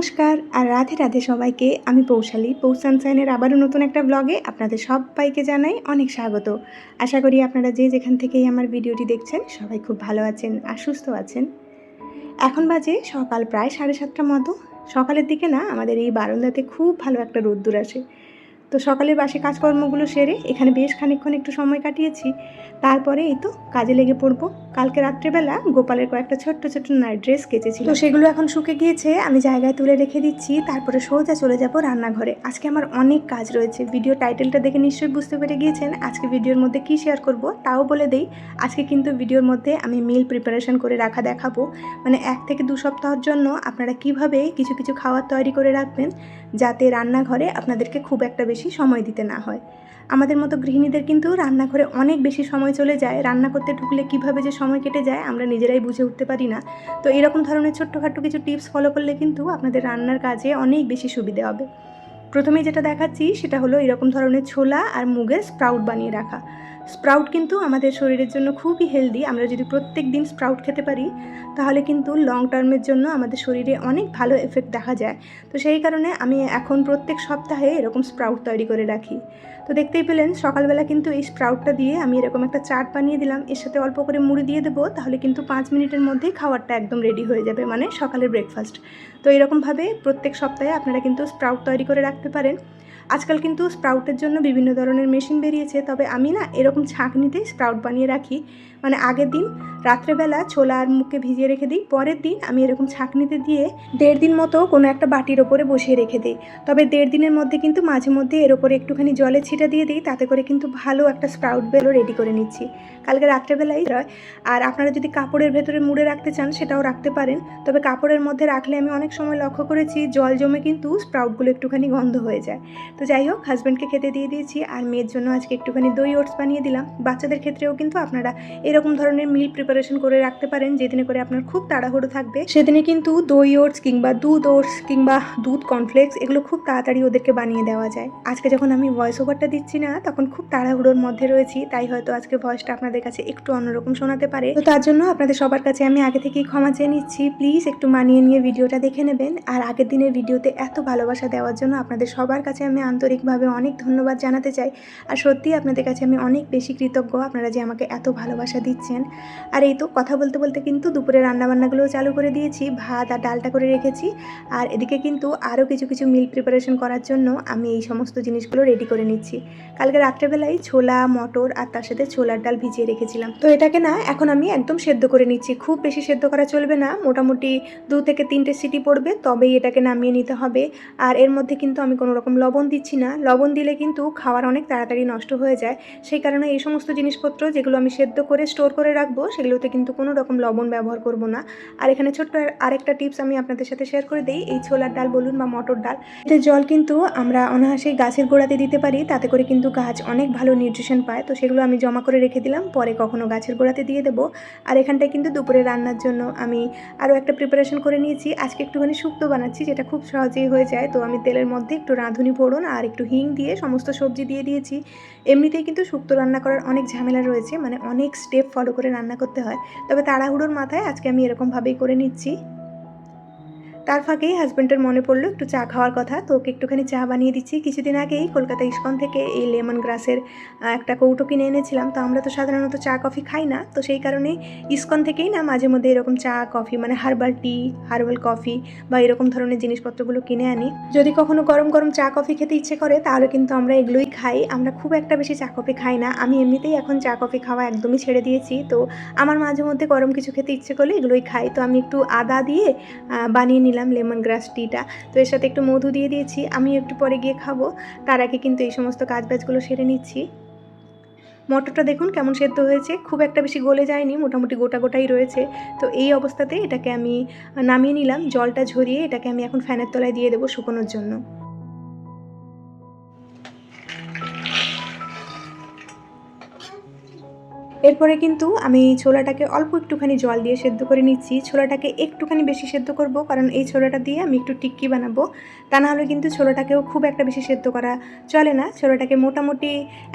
নমস্কার আর রাধে রাধে সবাইকে। আমি পৌশালী। পৌষান সাইনের আবারও নতুন একটা ব্লগে আপনাদের সবাইকে জানাই অনেক স্বাগত। আশা করি আপনারা যে যেখান থেকেই আমার ভিডিওটি দেখছেন, সবাই খুব ভালো আছেন আর সুস্থ আছেন। এখন বাজে সকাল প্রায় সাড়ে সাতটার মতো। সকালের দিকে না, আমাদের এই বারান্দাতে খুব ভালো একটা রোদ্দুর আসে। তো সকালের বাসি কাজকর্মগুলো সেরে এখানে বেশ খানিকক্ষণ একটু সময় কাটিয়েছি। তারপরে এই তো কাজে লেগে পড়ব। কালকে রাত্রেবেলা গোপালের কয়েকটা ছোট্ট ছোট্ট নাইট ড্রেস কেচেছিল। তো সেগুলো এখন শুকে গিয়েছে, আমি জায়গায় তুলে রেখে দিচ্ছি, তারপরে সোজা চলে যাব রান্নাঘরে। আজকে আমার অনেক কাজ রয়েছে। ভিডিও টাইটেলটা দেখে নিশ্চয়ই বুঝতে পেরে গিয়েছেন আজকে ভিডিওর মধ্যে কি শেয়ার করব, তাও বলে দেই, আজকে কিন্তু ভিডিওর মধ্যে আমি মিল প্রিপারেশন করে রাখা দেখাবো। মানে এক থেকে দু সপ্তাহের জন্য আপনারা কীভাবে কিছু কিছু খাবার তৈরি করে রাখবেন, যাতে রান্নাঘরে আপনাদেরকে খুব একটা বেশি সময় দিতে না হয়। আমাদের মতো গৃহিণীদের কিন্তু রান্নাঘরে অনেক বেশি সময় চলে যায়। রান্না করতে ঢুকলে কীভাবে যে সময় কেটে যায় আমরা নিজেরাই বুঝে উঠতে পারি না। তো এরকম ধরনের ছোট্টখাট্টো কিছু টিপস ফলো করলে কিন্তু আপনাদের রান্নার কাজে অনেক বেশি সুবিধে হবে। প্রথমে যেটা দেখাচ্ছি সেটা হলো এরকম ধরনের ছোলা আর মুগের স্প্রাউট বানিয়ে রাখা। স্প্রাউট কিন্তু আমাদের শরীরের জন্য খুবই হেলদি। আমরা যদি প্রত্যেক দিন স্প্রাউট খেতে পারি, তাহলে কিন্তু লং টার্মের জন্য আমাদের শরীরে অনেক ভালো এফেক্ট দেখা যায়। তো সেই কারণে আমি এখন প্রত্যেক সপ্তাহে এরকম স্প্রাউট তৈরি করে রাখি। তো দেখতেই পেলেন, সকালবেলা কিন্তু এই স্প্রাউটটা দিয়ে আমি এরকম একটা চাট বানিয়ে দিলাম। এর সাথে অল্প করে মুড়ি দিয়ে দেবো, তাহলে কিন্তু পাঁচ মিনিটের মধ্যেই খাবারটা একদম রেডি হয়ে যাবে মানে সকালের ব্রেকফাস্ট তো এরকমভাবে প্রত্যেক সপ্তাহে আপনারা কিন্তু স্প্রাউট তৈরি করে রাখতে পারেন। আজকাল কিন্তু স্প্রাউটের জন্য বিভিন্ন ধরনের মেশিন বেরিয়েছে, তবে আমি না এরকম ছাঁকনিতেই স্প্রাউট বানিয়ে রাখি। মানে আগের দিন রাত্রেবেলা ছোলা আর মুখে ভিজিয়ে রেখে দিই, পরের দিন আমি এরকম ছাঁকনিতে দিয়ে দেড় দিন মতো কোনো একটা বাটির ওপরে বসিয়ে রেখে দিই। তবে দেড় দিনের মধ্যে কিন্তু মাঝে মধ্যে এর ওপরে একটুখানি জলে ছিটা দিয়ে দিই, তাতে করে কিন্তু ভালো একটা স্প্রাউট বেলও রেডি করে নিচ্ছি। কালকে রাত্রেবেলাই রয় আর আপনারা যদি কাপড়ের ভেতরে মুড়ে রাখতে চান সেটাও রাখতে পারেন, তবে কাপড়ের মধ্যে রাখলে আমি অনেক সময় লক্ষ্য করেছি জল জমে কিন্তু স্প্রাউটগুলো একটুখানি গন্ধ হয়ে যায়। তো যাই হোক হাজব্যান্ডকে খেতে দিয়ে দিয়েছি আর মেয়ের জন্য আজকে একটুখানি দই ওটস বানিয়ে দিলাম। বাচ্চাদের ক্ষেত্রেও কিন্তু আপনারা এরকম ধরনের মিল প্রিপারেশন করে রাখতে পারেন, যেদিনে করে আপনার খুব তাড়াহুড়ো থাকবে। সেদিনে কিন্তু দই ওটস কিংবা দুধ ওটস কিংবা দুধ কর্নফ্লেক্স এগুলো খুব তাড়াতাড়ি ওদেরকে বানিয়ে দেওয়া যায়। আজকে যখন আমি ভয়েস ওভারটা দিচ্ছি না, তখন খুব তাড়াহুড়োর মধ্যে রয়েছি, তাই হয়তো আজকে ভয়েসটা আপনাদের কাছে একটু অন্যরকম শোনাতে পারে। তো তার জন্য আপনাদের সবার কাছে আমি আগে থেকেই ক্ষমা চেয়ে নিচ্ছি। প্লিজ একটু মানিয়ে নিয়ে ভিডিওটা দেখে নেবেন। আর আগের দিনের ভিডিওতে এত ভালোবাসা দেওয়ার জন্য আপনাদের সবার কাছে আমি আন্তরিকভাবে অনেক ধন্যবাদ জানাতে চাই। আর সত্যিই আপনাদের কাছে আমি অনেক বেশি কৃতজ্ঞ, আপনারা যে আমাকে এত ভালোবাসা দিচ্ছেন। আর এই তো কথা বলতে বলতে কিন্তু দুপুরে রান্নাবান্নাগুলোও চালু করে দিয়েছি, ভাত আর ডালটা করে রেখেছি। আর এদিকে কিন্তু আরও কিছু কিছু মিল প্রিপারেশন করার জন্য আমি এই সমস্ত জিনিসগুলো রেডি করে নিচ্ছি। কালকে রাত্রেবেলায় ছোলা, মটর আর তার সাথে ছোলার ডাল ভিজিয়ে রেখেছিলাম। তো এটাকে না এখন আমি একদম সেদ্ধ করে নিচ্ছি। খুব বেশি সেদ্ধ করা চলবে না, মোটামুটি দু থেকে তিনটে সিটি পড়বে, তবেই এটাকে নামিয়ে নিতে হবে। আর এর মধ্যে কিন্তু আমি কোনো রকম লবণ দিচ্ছি না, লবণ দিলে কিন্তু খাওয়ার অনেক তাড়াতাড়ি নষ্ট হয়ে যায়। সেই কারণে এই সমস্ত জিনিসপত্র যেগুলো আমি সেদ্ধ করে স্টোর করে রাখব, সেগুলোতে কিন্তু কোনো রকম লবণ ব্যবহার করব না। আর এখানে ছোট্ট আরেকটা টিপস আমি আপনাদের সাথে শেয়ার করে দিই, এই ছোলার ডাল বলুন বা মটর ডাল। এতে জল কিন্তু আমরা অনায়াসেই গাছের গোড়াতে দিতে পারি, তাতে করে কিন্তু গাছ অনেক ভালো নিউট্রিশন পায়। তো সেগুলো আমি জমা করে রেখে দিলাম, পরে কখনো গাছের গোড়াতে দিয়ে দেবো। আর এখানটায় কিন্তু দুপুরে রান্নার জন্য আমি আরও একটা প্রিপারেশন করে নিয়েছি। আজকে একটুখানি শুক্তো বানাচ্ছি, যেটা খুব সহজেই হয়ে যায়। তো আমি তেলের মধ্যে একটু রাঁধুনি ফোড়ন আর একটু হিং দিয়ে সমস্ত সবজি দিয়ে দিয়েছি। এমনিতেই কিন্তু শুক্তো রান্না করার অনেক ঝামেলা রয়েছে মানে অনেক স্টেপ ফলো করে রান্না করতে হয়। তবে তাড়াহুড়োর মাথায় আজকে আমি এরকমভাবেই করে নিচ্ছি। তার ফাঁকেই হাজব্যান্ডের মনে পড়ল, একটু চা খাওয়ার কথা। তো ওকে একটুখানি চা বানিয়ে দিচ্ছি। কিছুদিন আগেই কলকাতা ইস্কন থেকে এই লেমন গ্রাসের একটা কৌটো কিনে এনেছিলাম। তো আমরা তো সাধারণত চা, কফি খাই না। তো সেই কারণে ইস্কন থেকেই না মাঝে মধ্যে এরকম চা, কফি মানে হার্বাল টি হার্বাল কফি বা এরকম ধরনের জিনিসপত্রগুলো কিনে আনি। যদি কখনো গরম গরম চা, কফি খেতে ইচ্ছে করে, তাহলে কিন্তু আমরা এগুলোই খাই। আমরা খুব একটা বেশি চা, কফি খাই না। আমি এমনিতেই এখন চা, কফি খাওয়া একদমই ছেড়ে দিয়েছি। তো আমার মাঝে মধ্যে গরম কিছু খেতে ইচ্ছে করলে এগুলোই খাই। তো আমি একটু আদা দিয়ে বানিয়ে নিলাম। লেমন গ্রাস টিটা। তো এর সাথে একটু মধু দিয়ে দিয়েছি আমি একটু পরে গিয়ে খাব। তার আগে কিন্তু এই সমস্ত কাজ বাজগুলো সেরে নিচ্ছি। মটরটা দেখুন কেমন সেদ্ধ হয়েছে, খুব একটা বেশি গলে যায়নি, মোটামুটি গোটা গোটাই রয়েছে। তো এই অবস্থাতে এটাকে আমি নামিয়ে নিলাম, জলটা ঝরিয়ে এটাকে আমি এখন ফ্যানের তলায় দিয়ে দেবো শুকোনোর জন্য। এরপরে কিন্তু আমি ছোলাটাকে অল্প একটুখানি জল দিয়ে সেদ্ধ করে নিচ্ছি। ছোলাটাকে একটুখানি বেশি সেদ্ধ করব, কারণ এই ছোলাটা দিয়ে আমি একটু টিক্কি বানাবো। তা না হলে কিন্তু ছোলাটাকেও খুব একটা বেশি সেদ্ধ করা চলে না। ছোলাটাকে মোটামুটি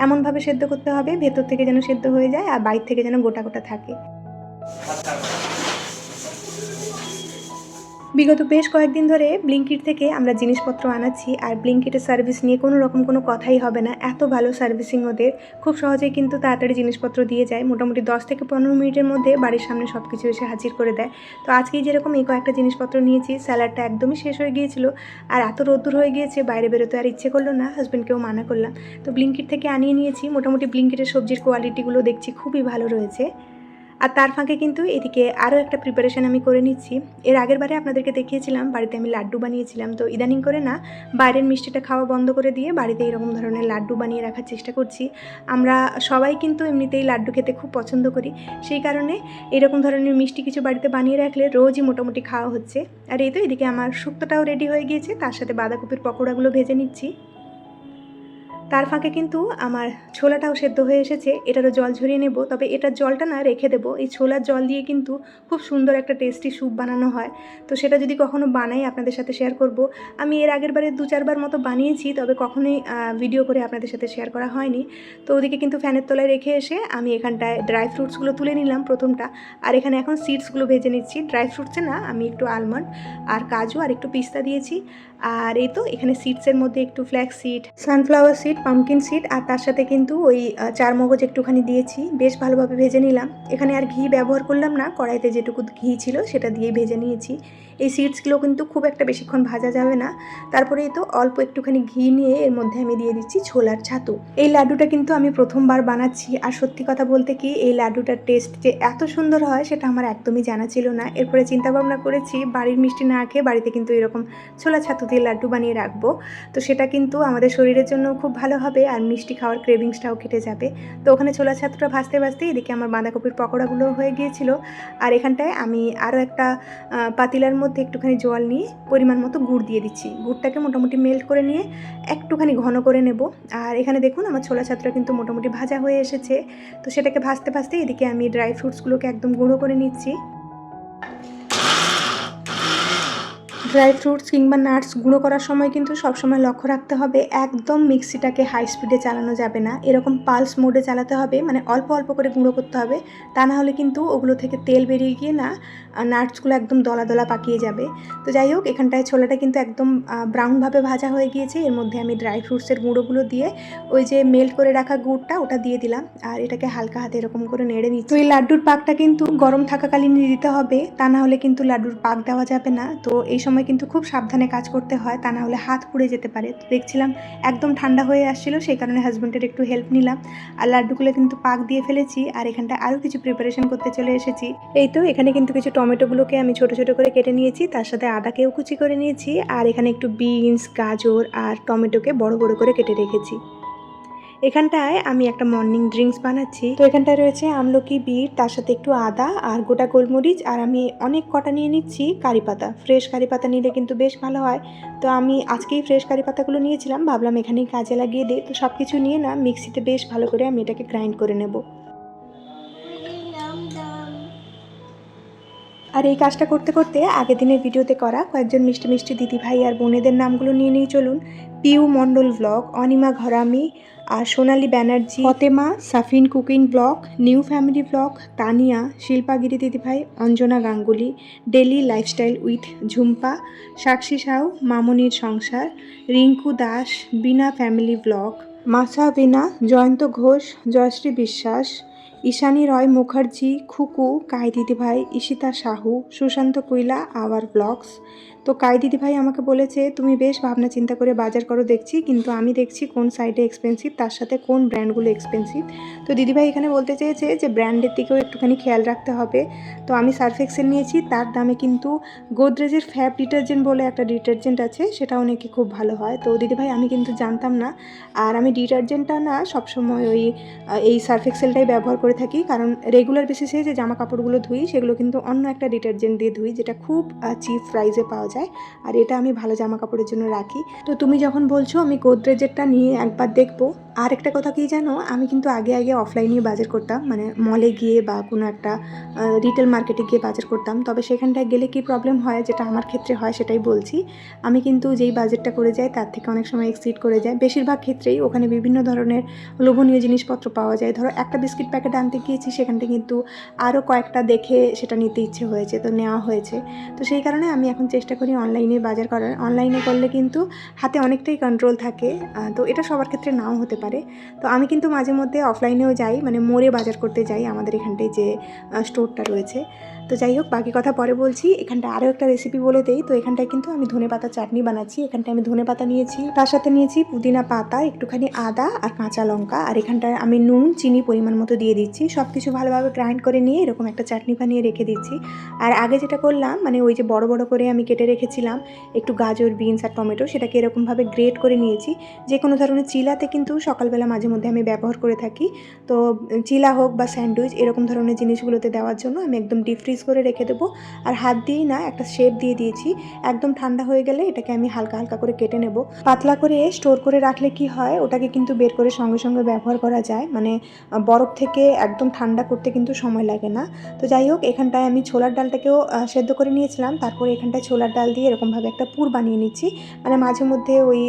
এমনভাবে সেদ্ধ করতে হবে, ভেতর থেকে যেন সেদ্ধ হয়ে যায় আর বাইর থেকে যেন গোটা গোটা থাকে। বিগত বেশ কয়েকদিন ধরে ব্লিঙ্কিট থেকে আমরা জিনিসপত্র আনাচ্ছি আর ব্লিঙ্কিটের সার্ভিস নিয়ে কোনো রকম কোনো কথাই হবে না। এত ভালো সার্ভিসিং ওদের। খুব সহজেই কিন্তু তাড়াতাড়ি জিনিসপত্র দিয়ে যায়। মোটামুটি দশ থেকে পনেরো মিনিটের মধ্যে বাড়ির সামনে সব কিছু এসে হাজির করে দেয়। তো আজকেই যেরকম এই কয়েকটা জিনিসপত্র নিয়েছি স্যালাডটা একদমই শেষ হয়ে গিয়েছিল। আর এত রোদ্দুর হয়ে গিয়েছে, বাইরে বেরোতে আর ইচ্ছে করল না হাজব্যান্ডকেও মানা করলাম। তো ব্লিঙ্কিট থেকে আনিয়ে নিয়েছি। মোটামুটি ব্লিঙ্কিটের সবজির কোয়ালিটিগুলো দেখছি খুবই ভালো রয়েছে। আর তার ফাঁকে কিন্তু এদিকে আরও একটা প্রিপারেশান আমি করে নিচ্ছি। এর আগের বারে আপনাদেরকে দেখিয়েছিলাম, বাড়িতে আমি লাড্ডু বানিয়েছিলাম। তো ইদানিং করে না, বাইরের মিষ্টিটা খাওয়া বন্ধ করে দিয়ে বাড়িতে এরকম ধরনের লাড্ডু বানিয়ে রাখার চেষ্টা করছি। আমরা সবাই কিন্তু এমনিতেই লাড্ডু খেতে খুব পছন্দ করি। সেই কারণে এরকম ধরনের মিষ্টি কিছু বাড়িতে বানিয়ে রাখলে রোজই মোটামুটি খাওয়া হচ্ছে। আর এই তো এদিকে আমার শুক্তোটাও রেডি হয়ে গিয়েছে, তার সাথে বাঁধাকপির পকোড়াগুলো ভেজে নিচ্ছি। তার ফাঁকে কিন্তু আমার ছোলাটাও সেদ্ধ হয়ে এসেছে। এটারও জল ঝরিয়ে নেব, তবে এটার জলটা না রেখে দেবো। এই ছোলার জল দিয়ে কিন্তু খুব সুন্দর একটা টেস্টি স্যুপ বানানো হয়। তো সেটা যদি কখনো বানাই, আপনাদের সাথে শেয়ার করব। আমি এর আগের বারে দু চারবার মতো বানিয়েছি, তবে কখনোই ভিডিও করে আপনাদের সাথে শেয়ার করা হয়নি। তো ওদিকে কিন্তু ফ্যানের তলায় রেখে এসে আমি এখানটায় ড্রাই ফ্রুটসগুলো তুলে নিলাম প্রথমটা। আর এখানে এখন সিডসগুলো ভেজে নিচ্ছি। ড্রাই ফ্রুটসে না আমি একটু আলমন্ড আর কাজু আর একটু পিস্তা দিয়েছি। আর এই তো এখানে সিডসের মধ্যে একটু flax seed sunflower seed pumpkin seed আর তার সাথে কিন্তু ওই চার মগজ একটুখানি দিয়েছি। বেশ ভালোভাবে ভেজে নিলাম। এখানে আর ঘি ব্যবহার করলাম না। কড়াইতে যেটুকু ঘি ছিল সেটা দিয়েই ভেজে নিয়েছি। এই সিডসগুলো কিন্তু খুব একটা বেশিক্ষণ ভাজা যাবে না। তারপরে তো অল্প একটুখানি ঘি নিয়ে এর মধ্যে আমি দিয়ে দিচ্ছি ছোলার ছাতু। এই লাড্ডুটা কিন্তু আমি প্রথমবার বানাচ্ছি। আর সত্যি কথা বলতে কি, এই লাড্ডুটার টেস্ট যে এত সুন্দর হয় সেটা আমার একদমই জানা ছিল না। এরপরে চিন্তা ভাবনা করেছি, বাড়ির মিষ্টি না খেয়ে বাড়িতে কিন্তু এরকম ছোলা ছাতু দিয়ে লাড্ডু বানিয়ে রাখব। তো সেটা কিন্তু আমাদের শরীরের জন্য খুব ভালো হবে আর মিষ্টি খাওয়ার ক্রেভিংসটাও কেটে যাবে। তো ওখানে ছোলা ছাতুটা ভাজতে ভাজতে এদিকে আমার বাঁধাকপির পকোড়াগুলো হয়ে গিয়েছিল। আর এখানটায় আমি আরও একটা পাতিলার মধ্যে একটুখানি জল নিয়ে পরিমাণ মতো গুড় দিয়ে দিচ্ছি। গুড়টাকে মোটামুটি মেল্ট করে নিয়ে একটুখানি ঘন করে নেব। আর এখানে দেখুন আমার ছোলা ছাতুটা কিন্তু মোটামুটি ভাজা হয়ে এসেছে। তো সেটাকে ভাজতে ভাজতে এদিকে আমি ড্রাই ফ্রুটসগুলোকে একদম গুঁড়ো করে নিচ্ছি। ড্রাই ফ্রুটস কিংবা নাটস গুঁড়ো করার সময় কিন্তু সবসময় লক্ষ্য রাখতে হবে একদম মিক্সিটাকে হাই স্পিডে চালানো যাবে না। এরকম পালস মোডে চালাতে হবে মানে অল্প অল্প করে গুঁড়ো করতে হবে। তা না হলে কিন্তু ওগুলো থেকে তেল বেরিয়ে গিয়ে না নাটসগুলো একদম দলা দলা পাকিয়ে যাবে। তো যাই হোক, এখানটায় ছোলাটা কিন্তু একদম ব্রাউনভাবে ভাজা হয়ে গিয়েছে। এর মধ্যে আমি ড্রাই ফ্রুটসের গুঁড়োগুলো দিয়ে ওই যে মেল্ট করে রাখা গুড়টা ওটা দিয়ে দিলাম। আর এটাকে হালকা হাতে এরকম করে নেড়ে নিচ্ছি। তো এই লাড্ডুর পাকটা কিন্তু গরম থাকাকালীনই দিতে হবে, তা না হলে কিন্তু লাড্ডুর পাক দেওয়া যাবে না। তো এই সময় কিন্তু খুব সাবধানে কাজ করতে হয়, তা না হলে হাত পুড়ে যেতে পারে। তো দেখছিলাম একদম ঠান্ডা হয়ে আসছিল, সেই কারণে হাজব্যান্ডের একটু হেল্প নিলাম। আর লাড্ডুগুলো কিন্তু পাক দিয়ে ফেলেছি, আর এখানটা আরও কিছু প্রিপারেশন করতে চলে এসেছি। এই তো, এখানে কিন্তু কিছু টমেটোগুলোকে আমি ছোট ছোট করে কেটে নিয়েছি। তার সাথে আদাকেও কুচি করে নিয়েছি। আর এখানে একটু বিনস, গাজর আর টমেটোকে বড় বড় করে কেটে রেখেছি। এখানটায় আমি একটা মর্নিং ড্রিঙ্কস বানাচ্ছি। তো এখানটায় রয়েছে আমলকি, বিট, তার সাথে একটু আদা আর গোটা গোলমরিচ। আর আমি অনেক কটা নিয়ে নিচ্ছি কারি পাতা। ফ্রেশ কারি পাতা নিলে কিন্তু বেশ ভালো হয়। তো আমি আজকেই ফ্রেশ কারি পাতাগুলো নিয়েছিলাম। ভাবলাম এখানেই কাজে লাগিয়ে দিই। তো সব কিছু নিয়ে না মিক্সিতে বেশ ভালো করে আমি এটাকে গ্রাইন্ড করে নেব। আর এই কাজটা করতে করতে আগের দিনের ভিডিওতে করা কয়েকজন মিষ্টি মিষ্টি দিদি ভাই আর বোনেদের নামগুলো নিয়ে নিয়ে চলুন। পিউ মণ্ডল blog Anima Gharami R Sonali Banerjee, Fatema, Safin cooking blog new family blog Tania, Shilpagiri Didibhai, Anjana Ganguly, daily lifestyle with Jhumpa, Sakshi Sau, মামনির সংসার, রিঙ্কু দাস, বিনা ফ্যামিলি ব্লগ মাসা বিনা, জয়ন্ত ঘোষ, জয়শ্রী বিশ্বাস ঈশানী রয় মুখার্জি খুকু কায়দিদি ভাই ঈশিতা সাহু সুশান্ত কুইলা আওয়ার ব্লগস তো কাই দিদিভাই আমাকে বলেছে, তুমি বেশ ভাবনা চিন্তা করে বাজার করো, দেখছি। কিন্তু আমি দেখছি কোন সাইডে এক্সপেন্সিভ তার সাথে কোন ব্র্যান্ডগুলো এক্সপেন্সিভ তো দিদিভাই এখানে বলতে চেয়েছে যে ব্র্যান্ডের দিকেও একটুখানি খেয়াল রাখতে হবে। তো আমি সার্ফ এক্সেল নিয়েছি, তার দামে কিন্তু গোদরেজের ফ্যাব ডিটারজেন্ট বলে একটা ডিটারজেন্ট আছে, সেটাও নাকি খুব ভালো হয়। তো দিদিভাই, আমি কিন্তু জানতাম না। আর আমি ডিটারজেন্টটা না সবসময় ওই এই সার্ফ এক্সেলটাই ব্যবহার করে থাকি। কারণ রেগুলার বেসিসে যে জামা কাপড়গুলো ধুই, সেগুলো কিন্তু অন্য একটা ডিটারজেন্ট দিয়ে ধুই, যেটা খুব চিপ প্রাইসে পাওয়া যায়। যায়। আর এটা আমি ভালো জামা কাপড়ের জন্য রাখি। তো তুমি যখন বলছো আমি গোদরেজেরটা নিয়ে একবার দেখব। আর একটা কথা কি জানো? আমি কিন্তু আগে আগে অফলাইনেই বাজার করতাম। মানে মলে গিয়ে বা কোনো একটা রিটেল মার্কেটে গিয়ে বাজার করতাম। তবে সেখানটায় গেলে কি প্রবলেম হয়? যেটা আমার ক্ষেত্রে হয় সেটাই বলছি। আমি কিন্তু যেই বাজেটটা করে যাই তার থেকে অনেক সময় এক্সিড করে যায় বেশিরভাগ ক্ষেত্রেই ওখানে বিভিন্ন ধরনের লোভনীয় জিনিসপত্র পাওয়া যায়। ধরো একটা বিস্কিট প্যাকেট আনতে গিয়েছি, সেখানটা কিন্তু আরও কয়েকটা দেখে সেটা নিতে ইচ্ছে হয়েছে, তো নেওয়া হয়েছে। তো সেই কারণে আমি এখন চেষ্টা করি অনলাইনে বাজার করার। অনলাইনে করলে কিন্তু হাতে অনেকটাই কন্ট্রোল থাকে। তো এটা সবার ক্ষেত্রে নাও হতে পারে। তো আমি কিন্তু মাঝে মধ্যে অফলাইনেও যাই মানে মোড়ে বাজার করতে যাই আমাদের এখানটায় যে স্টোরটা রয়েছে। তো যাই হোক, বাকি কথা পরে বলছি। এখানটা আরও একটা রেসিপি বলে দেই। তো এখানটায় কিন্তু আমি ধনে পাতা চাটনি বানাচ্ছি। এখানটায় আমি ধনে পাতা নিয়েছি। তার সাথে নিয়েছি পুদিনা পাতা, একটুখানি আদা আর কাঁচা লঙ্কা। আর এখানটায় আমি নুন, চিনি পরিমাণ মতো দিয়ে দিচ্ছি। সব কিছু ভালোভাবে গ্রাইন্ড করে নিয়ে এরকম একটা চাটনি বানিয়ে রেখে দিচ্ছি। আর আগে যেটা করলাম মানে ওই যে বড় বড় করে আমি কেটে রেখেছিলাম, একটু গাজর, বিনস আর টমেটো, সেটাকে এরকমভাবে গ্রেট করে নিয়েছি। যে কোনো ধরনের চিলাতে কিন্তু সকালবেলা মাঝে মধ্যে আমি ব্যবহার করে থাকি। তো চিলা হোক বা স্যান্ডউইচ, এরকম ধরনের জিনিসগুলোতে দেওয়ার জন্য আমি একদম ডিপ ফ্রিজ করে রেখে দেবো। আর হাত দিয়েই না, একটা শেপ দিয়ে দিয়েছি। একদম ঠান্ডা হয়ে গেলে এটাকে আমি হালকা হালকা করে কেটে নেব। পাতলা করে স্টোর করে রাখলে কি হয়, ওটাকে কিন্তু বের করে সঙ্গে সঙ্গে ব্যবহার করা যায়। মানে বরফ থেকে একদম ঠান্ডা করতে কিন্তু সময় লাগে না। তো যাই হোক, এখানটায় আমি ছোলার ডালটাকেও সেদ্ধ করে নিয়েছিলাম। তারপরে এখানটায় ছোলার ডাল দিয়ে এরকমভাবে একটা পুর বানিয়ে নিচ্ছি। মানে মাঝে মধ্যে ওই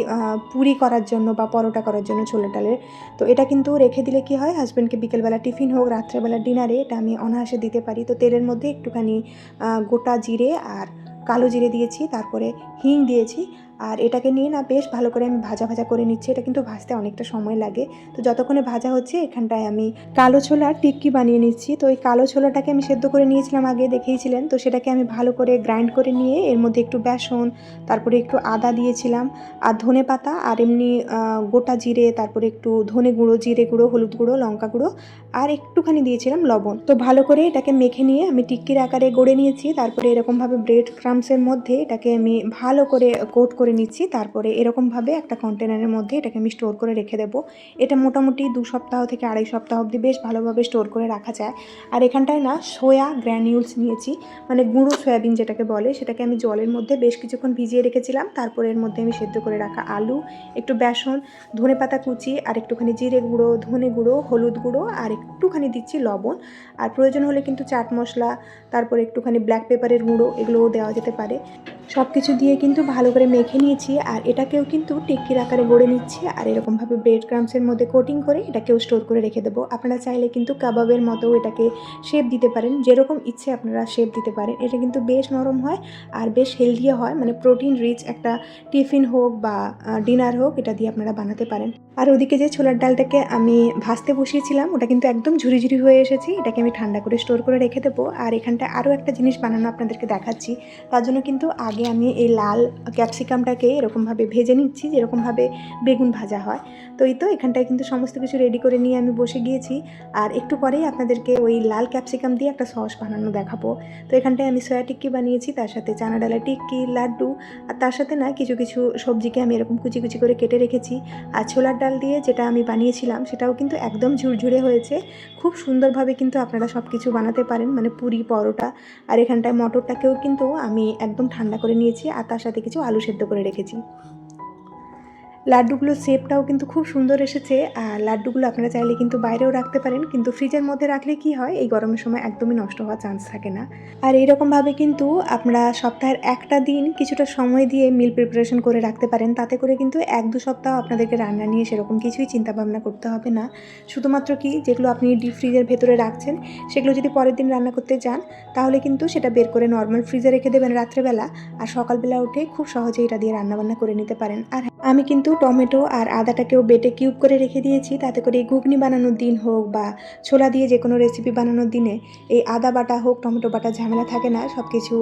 পুরি করার জন্য বা পরোটা করার জন্য ছোলার ডালের। তো এটা কিন্তু রেখে দিলে কি হয় হাজব্যান্ডকে বিকেলবেলা টিফিন হোক, রাত্রেবেলা ডিনারে এটা আমি অনায়াসে দিতে পারি। তো তেলের মধ্যে একটুখানি গোটা জিরে আর কালো জিরে দিয়েছি, তারপরে হিং দিয়েছি। আর এটাকে নিয়ে না বেশ ভালো করে আমি ভাজা ভাজা করে নিচ্ছি। এটা কিন্তু ভাজতে অনেকটা সময় লাগে। তো যতক্ষণে ভাজা হচ্ছে, এখানটায় আমি কালো ছোলার টিক্কি বানিয়ে নিচ্ছি। তো ওই কালো ছোলাটাকে আমি সেদ্ধ করে নিয়েছিলাম আগে, দেখেইছিলেন? তো সেটাকে আমি ভালো করে গ্রাইন্ড করে নিয়ে, এর মধ্যে একটু বেসন, তারপরে একটু আদা দিয়েছিলাম। আর ধনে পাতা, আর এমনি গোটা জিরে, তারপরে একটু ধনে গুঁড়ো, জিরে গুঁড়ো, হলুদ গুঁড়ো, লঙ্কা গুঁড়ো আর একটুখানি দিয়েছিলাম লবণ। তো ভালো করে এটাকে মেখে নিয়ে আমি টিক্কির আকারে গড়ে নিয়েছি, তারপরে এরকমভাবে ব্রেড ক্রামসের মধ্যে এটাকে আমি ভালো করে কোট করে নিচ্ছি, তারপরে এরকমভাবে একটা কন্টেনারের মধ্যে এটাকে আমি স্টোর করে রেখে দেবো। এটা মোটামুটি দু সপ্তাহ থেকে আড়াই সপ্তাহ অবধি বেশ ভালোভাবে স্টোর করে রাখা যায়। আর এখানটায় না সোয়া গ্র্যানিউলস নিয়েছি মানে গুঁড়ো সয়াবিন যেটাকে বলে, সেটাকে আমি জলের মধ্যে বেশ কিছুক্ষণ ভিজিয়ে রেখেছিলাম। তারপরে এর মধ্যে আমি সেদ্ধ করে রাখা আলু, একটু বেসন ধনে পাতা কুচি, আর একটুখানি জিরে গুঁড়ো, ধনে গুঁড়ো, হলুদ গুঁড়ো, আর একটুখানি দিচ্ছি লবণ, আর প্রয়োজন হলে কিন্তু চাট মশলা, তারপরে একটুখানি ব্ল্যাক পেপারের গুঁড়ো, এগুলোও দেওয়া যেতে পারে। সব কিছু দিয়ে কিন্তু ভালো করে মেখে নিয়েছি, আর এটাকেও কিন্তু টিক্কির আকারে গড়ে নিচ্ছি, আর এরকমভাবে ব্রেড ক্রামসের মধ্যে কোটিং করে এটাকেও স্টোর করে রেখে দেবো। আপনারা চাইলে কিন্তু কাবাবের মতো এটাকে শেপ দিতে পারেন, যেরকম ইচ্ছে আপনারা শেপ দিতে পারেন। এটা কিন্তু বেশ নরম হয়, আর বেশ হেলদিও হয় মানে প্রোটিন রিচ একটা টিফিন হোক বা ডিনার হোক, এটা দিয়ে আপনারা বানাতে পারেন। আর ওদিকে যে ছোলার ডালটাকে আমি ভাজতে বসিয়েছিলাম, ওটা কিন্তু একদম ঝুরি ঝুরি হয়ে এসেছি, এটাকে আমি ঠান্ডা করে স্টোর করে রেখে দেবো। আর এখানটা আরও একটা জিনিস বানানো আপনাদেরকে দেখাচ্ছি। তার জন্য কিন্তু আগে আমি এই লাল ক্যাপসিকামটাকে এরকমভাবে ভেজে নিচ্ছি, যেরকমভাবে বেগুন ভাজা হয়। তো এই তো, এখানটায় কিন্তু সমস্ত কিছু রেডি করে নিয়ে আমি বসে গিয়েছি। আর একটু পরেই আপনাদেরকে ওই লাল ক্যাপসিকাম দিয়ে একটা সস বানানো দেখাবো। তো এখানটায় আমি সয়া টিক্কি বানিয়েছি, তার সাথে চানা ডালা টিক্কি, লাড্ডু, আর তার সাথে না কিছু কিছু সবজিকে আমি এরকম কুচি কুচি করে কেটে রেখেছি। আর ছোলার ডাল দিয়ে যেটা আমি বানিয়েছিলাম, সেটাও কিন্তু একদম ঝুরঝুরে হয়েছে। খুব সুন্দরভাবে কিন্তু আপনারা সব কিছু বানাতে পারেন মানে পুরি, পরোটা আর এখানটায় মটরটাকেও কিন্তু আমি একদম ঠান্ডা করে নিয়েছি আর তার সাথে কিছু আলু সেদ্ধ করে রেখেছি। লাড্ডুগুলোর শেপটাও কিন্তু খুব সুন্দর এসেছে। আর লাড্ডুগুলো আপনারা চাইলে কিন্তু বাইরেও রাখতে পারেন। কিন্তু ফ্রিজের মধ্যে রাখলে কি হয়? এই গরমের সময় একদমই নষ্ট হওয়ার চান্স থাকে না। আর এইরকমভাবে কিন্তু আপনারা সপ্তাহের একটা দিন কিছুটা সময় দিয়ে মিল প্রিপারেশন করে রাখতে পারেন। তাতে করে কিন্তু এক দু সপ্তাহ আপনাদেরকে রান্না নিয়ে সেরকম কিছুই চিন্তা ভাবনা করতে হবে না। শুধুমাত্র কি, যেগুলো আপনি ডিপ ফ্রিজের ভেতরে রাখছেন, সেগুলো যদি পরের দিন রান্না করতে যান, তাহলে কিন্তু সেটা বের করে নর্মাল ফ্রিজে রেখে দেবেন রাত্রেবেলা। আর সকালবেলা উঠে খুব সহজেই এটা দিয়ে রান্নাবান্না করে নিতে পারেন। আর আমি কিন্তু টমেটো আর আদাটাকেও বেটে কিউব করে রেখে দিয়েছি। তাতে করে ঘুগনি বানানোর দিন হোক বা ছোলা দিয়ে যে কোনো রেসিপি বানানোর দিনে এই আদা বাটা হোক, টমেটো বাটা ঝামেলা থাকে না সব কিছু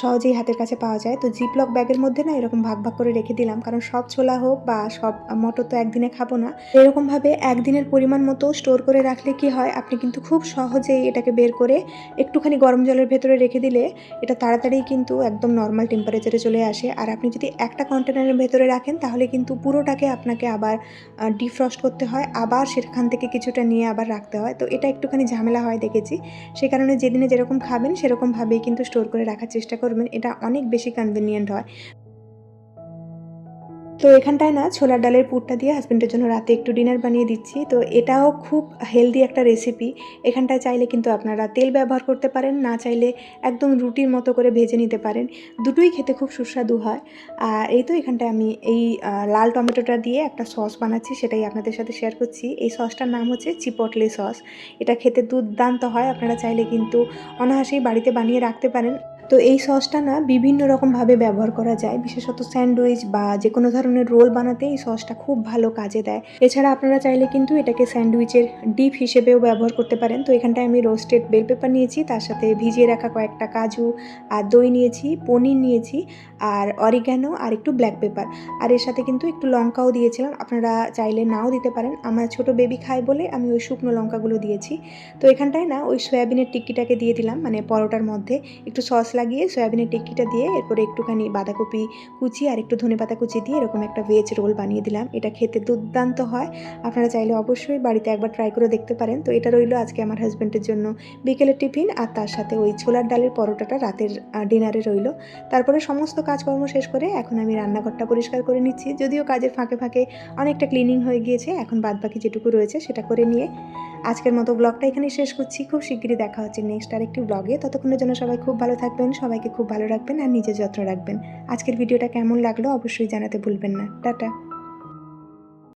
সহজেই হাতের কাছে পাওয়া যায়। তো জিপলক ব্যাগের মধ্যে না এরকম ভাগ ভাগ করে রেখে দিলাম। কারণ সব ছোলা হোক বা সব মটর তো একদিনে খাব না। এরকমভাবে একদিনের পরিমাণ মতো স্টোর করে রাখলে কি হয়? আপনি কিন্তু খুব সহজেই এটাকে বের করে একটুখানি গরম জলের ভেতরে রেখে দিলে এটা তাড়াতাড়ি কিন্তু একদম নর্মাল টেম্পারেচারে চলে আসে। আর আপনি যদি একটা কন্টেনারের ভেতরে রাখেন তাহলে কিন্তু পুরোটাকে আপনাকে আবার ডিফ্রস্ট করতে হয়। আবার সেখান থেকে কিছুটা নিয়ে আবার রাখতে হয়। তো এটা একটুখানি ঝামেলা হয় দেখেছি। সে কারণে যেদিনে যেরকম খাবেন সেরকমভাবেই কিন্তু স্টোর করে রাখার চেষ্টা করবেন। এটা অনেক বেশি কনভিনিয়েন্ট হয়। তো এখানটায় না ছোলার ডালের পুরটা দিয়ে হাজব্যান্ডের জন্য রাতে একটু ডিনার বানিয়ে দিচ্ছি। তো এটাও খুব হেলদি একটা রেসিপি এখানটায় চাইলে কিন্তু আপনারা তেল ব্যবহার করতে পারেন, না চাইলে একদম রুটির মতো করে ভেজে নিতে পারেন। দুটোই খেতে খুব সুস্বাদু হয়। আর এই তো এখানটায় আমি এই লাল টমেটোটা দিয়ে একটা সস বানাচ্ছি, সেটাই আপনাদের সাথে শেয়ার করছি। এই সসটার নাম হচ্ছে চিপটলে সস এটা খেতে দুর্দান্ত হয়। আপনারা চাইলে কিন্তু অনায়াসেই বাড়িতে বানিয়ে রাখতে পারেন। তো এই সসটা না বিভিন্ন রকমভাবে ব্যবহার করা যায়। বিশেষত স্যান্ডউইচ বা যে কোনো ধরনের রোল বানাতে এই সসটা খুব ভালো কাজে দেয়। এছাড়া আপনারা চাইলে কিন্তু এটাকে স্যান্ডউইচের ডিপ হিসেবেও ব্যবহার করতে পারেন। তো এখানটায় আমি রোস্টেড বেল পেপার নিয়েছি, তার সাথে ভিজিয়ে রাখা কয়েকটা কাজু আর দই নিয়েছি, পনির নিয়েছি আর অরিগ্যানো আর একটু ব্ল্যাক পেপার। আর এর সাথে কিন্তু একটু লঙ্কাও দিয়েছিলাম, আপনারা চাইলে নাও দিতে পারেন। আমার ছোট বেবি খায় বলে আমি ওই শুকনো লঙ্কাগুলো দিয়েছি। তো এখানটায় না ওই সয়াবিনের টিক্কিটাকে দিয়ে দিলাম মানে পরোটার মধ্যে। একটু সস লাগিয়ে সয়াবিনের টিক্কিটা দিয়ে এরপরে একটুখানি বাঁধাকপি কুচি আর একটু ধনেপাতা কুচি দিয়ে এরকম একটা ভেজ রোল বানিয়ে দিলাম। এটা খেতে দুর্দান্ত হয়। আপনারা চাইলে অবশ্যই বাড়িতে একবার ট্রাই করে দেখতে পারেন। তো এটা রইল আজকে আমার হাজব্যান্ডের জন্য বিকেলের টিফিন আর তার সাথে ওই ছোলার ডালের পরোটাটা রাতের ডিনারে রইল। তারপরে সমস্ত কাজকর্ম শেষ করে এখন আমি রান্নাঘরটা পরিষ্কার করে নিচ্ছি। যদিও কাজের ফাঁকে ফাঁকে অনেকটা ক্লিনিং হয়ে গিয়েছে, এখন বাদবাকি যেটুকু রয়েছে সেটা করে নিয়ে আজকের মতো ব্লগটা এখানে শেষ করছি। খুব শিগগিরই দেখা হচ্ছে নেক্সট আরেকটি ব্লগে ততক্ষণের জন্য সবাই খুব ভালো থাকবেন, সবাইকে খুব ভালো রাখবেন আর নিজের যত্ন রাখবেন। আজকের ভিডিওটা কেমন লাগল অবশ্যই জানাতে ভুলবেন না। টাটা।